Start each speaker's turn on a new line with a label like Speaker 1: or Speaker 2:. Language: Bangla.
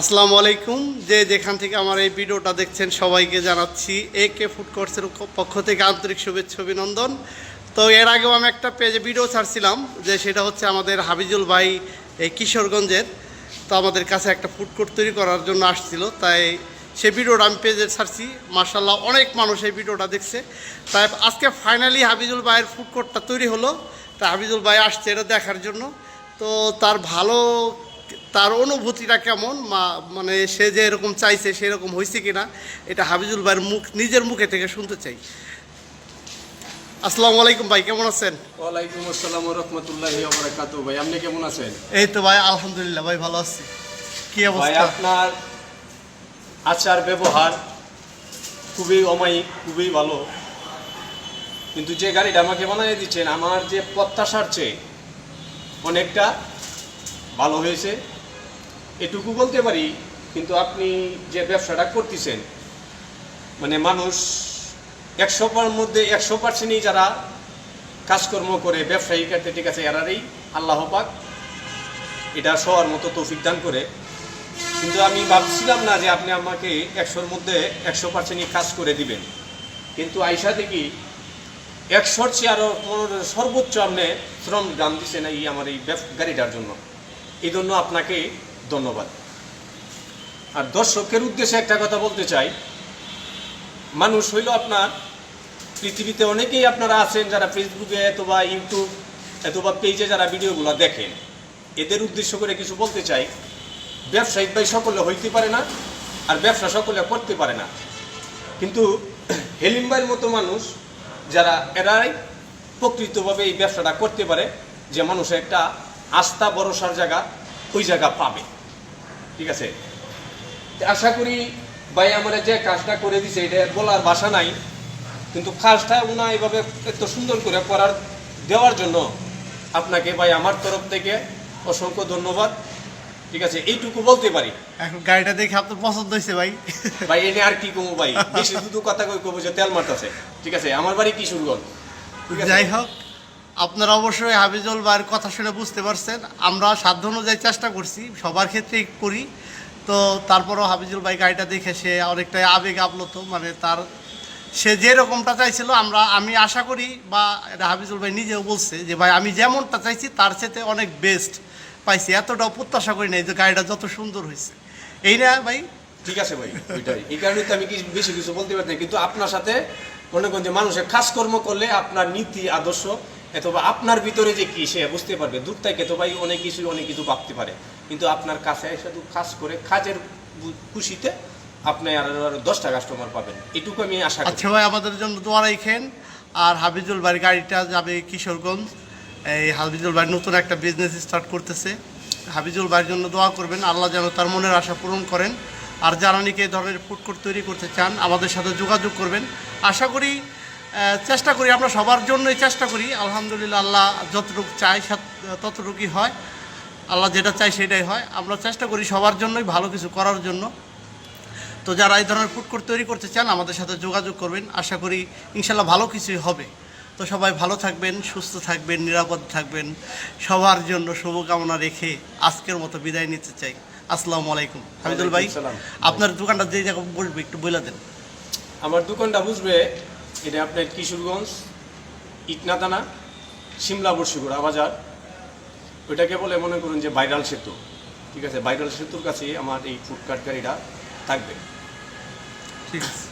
Speaker 1: আসসালামু আলাইকুম। যে যেখান থেকে আমার এই ভিডিওটা দেখছেন, সবাইকে জানাচ্ছি এ কে ফুড কোর্সের পক্ষ থেকে আন্তরিক শুভেচ্ছা, অভিনন্দন। তো এর আগেও আমি একটা পেজে ভিডিও ছাড়ছিলাম, যে সেটা হচ্ছে আমাদের হাবিজুল ভাই, এই কিশোরগঞ্জের। তো আমাদের কাছে একটা ফুড কোর্ট তৈরি করার জন্য আসছিল, তাই সেই ভিডিওটা আমি পেজে ছাড়ছি। মার্শাল্লাহ অনেক মানুষ এই ভিডিওটা দেখছে। তাই আজকে ফাইনালি হাবিজুল ভাইয়ের ফুড কোর্টটা তৈরি হলো। তা হাবিজুল ভাই আসছে এটা দেখার জন্য। তো তার ভালো তার অনুভূতিটা কেমন? মা মানে সে যে এরকম চাইছে সেরকম হয়েছে কিনা এটা হাবিজুল ভাইয়ের মুখ নিজের মুখে থেকে শুনতে চাই। আসসালামু আলাইকুম ভাই কেমন আছেন?
Speaker 2: ওয়ালাইকুম আসসালাম রহমতুল্লাহি বারাকাতু ভাই আপনি কেমন আছেন?
Speaker 1: এই তো ভাই আলহামদুলিল্লাহ ভাই ভালো আছি। কি
Speaker 2: ভাই আপনার আচার ব্যবহার খুবই অমায়িক খুবই ভালো। কিন্তু যে গাড়িটা আমাকে বানিয়ে দিচ্ছেন আমার যে প্রত্যাশার চেয়ে অনেকটা ভালো হয়েছে। এটুকু বলতে পারি, কিন্তু আপনি যে ব্যবসাটা করতেছেন মানে মানুষ একশো পার মধ্যে একশো পার্সেন্টই যারা কাজকর্ম করে, ব্যবসায়ী কাটতে ঠিক আছে, এরারই আল্লাহ পাক এটা সবার মতো তৌফিক দান করে। কিন্তু আমি ভাবছিলাম না যে আপনি আমাকে একশোর মধ্যে একশো পার্সেন্টই কাজ করে দিবেন। কিন্তু আইসা দেখি একশোর চেয়ে আরও সর্বোচ্চ আপনি শ্রম দাম দিচ্ছেন এই আমার এই গাড়িটার জন্য। এই জন্য আপনাকে ধন্যবাদ। আর দর্শকের উদ্দেশ্যে একটা কথা বলতে চাই। মানুষ হইল আপনার পৃথিবীতে অনেকেই আপনারা আছেন যারা ফেসবুকে অথবা ইউটিউব অথবা পেজে যারা ভিডিওগুলো দেখেন। এদের উদ্দেশ্য করে কিছু বলতে চাই। ব্যবসায়িক ভাই সকলে হইতে পারে না আর ব্যবসা সকলে করতে পারে না। কিন্তু হেলিম ভাইয়ের মতো মানুষ যারা এরাই প্রকৃতভাবে এই ব্যবসাটা করতে পারে, যে মানুষের একটা আস্থা ভরসার জায়গা ওই জায়গা পাবে। ঠিক আছে? আশা করি ভাই আমার যে কাজটা করে দিছে এটা বলার ভাষা নাই। কিন্তু কাজটা উনা এইভাবে এত সুন্দর করে করার দেওয়ার জন্য আপনাকে ভাই আমার তরফ থেকে অসংখ্য ধন্যবাদ। ঠিক আছে? এইটুকু বলতে পারি।
Speaker 1: এখন গাড়িটা দেখে আপনার পছন্দ হয়েছে ভাই।
Speaker 2: ভাই এনে আর কি কমো ভাই? বেশি শুধু কথা কই কমো যে তেল মারতেছে। ঠিক আছে? আমার বাড়ি কিশোরগঞ্জ। ঠিক আছে?
Speaker 1: যাই হোক। আপনারা অবশ্যই হাবিজুল ভাইয়ের কথা শুনে বুঝতে পারছেন। আমরা সাধ্য অনুযায়ী চেষ্টা করছি, সবার ক্ষেত্রেই করি। তো তারপরও হাবিজুল ভাই গাড়িটা দেখে সে অনেকটাই আবেগ আপ্লুত মানে তার সে যেরকমটা চাইছিল, আমরা, আমি আশা করি বা এটা হাবিজুল ভাই নিজেও বলছে যে, ভাই, আমি যেমনটা চাইছি, তার সাথে অনেক বেস্ট পাইছি। এতটাও প্রত্যাশা করি নাই যে গাড়িটা যত সুন্দর হয়েছে। এই না ভাই?
Speaker 2: ঠিক আছে ভাই এই কারণে তো আমি বেশি কিছু বলতে পারছি কিন্তু আপনার সাথে মনে করেন যে মানুষের কাজকর্ম করলে আপনার নীতি, আদর্শ অথবা আপনার ভিতরে যে কি, সে বুঝতে পারবে। দূর থেকে তো ভাই অনেক কিছু অনেক কিছু ভাবতে পারে। কিন্তু আপনার কাছে এসে কাজ করে কাজের খুশিতে আপনি আর দশটা কাস্টমার পাবেন। এটুকু আমি আশা
Speaker 1: আচ্ছা ভাই, আমাদের জন্য দোয়া রাখেন আর হাবিজুল ভাইয়ের গাড়িটা যাবে কিশোরগঞ্জ। এই হাবিজুল ভাই নতুন একটা বিজনেস স্টার্ট করতেছে। হাবিজুল ভাইয়ের জন্য দোয়া করবেন। আল্লাহ যেন তার মনের আশা পূরণ করেন। আর যারা নাকি এই ধরনের ফুড কোর্ট তৈরি করতে চান, আমাদের সাথে যোগাযোগ করবেন। আশা করি চেষ্টা করি আমরা সবার জন্যই চেষ্টা করি। আলহামদুলিল্লাহ আল্লাহ যতটুকু চাই ততটুকুই হয়। আল্লাহ যেটা চাই সেটাই হয়। আমরা চেষ্টা করি সবার জন্যই ভালো কিছু করার জন্য। তো যারা এই ধরনের ফুড কোর্ট তৈরি করতে চান আমাদের সাথে যোগাযোগ করবেন। আশা করি ইনশাল্লাহ ভালো কিছুই হবে। তো সবাই ভালো থাকবেন সুস্থ থাকবেন নিরাপদ থাকবেন। সবার জন্য শুভকামনা রেখে আজকের মতো বিদায় নিতে চাই। আসসালামু আলাইকুম। হামিদুল ভাই আপনার দোকানটা যে জায়গায় বসবে একটু বলে দেন।
Speaker 2: আমার দোকানটা বুঝবে এটা আপনার কিশোরগঞ্জ ইটনাদানা সিমলা বর্ষিগুড়া বাজার। ওইটাকে বলে মনে করুন যে বাইরাল সেতু। ঠিক আছে, বাইরাল সেতুর কাছে আমার এই ফুডকার্ট থাকবে।
Speaker 1: ঠিক আছে।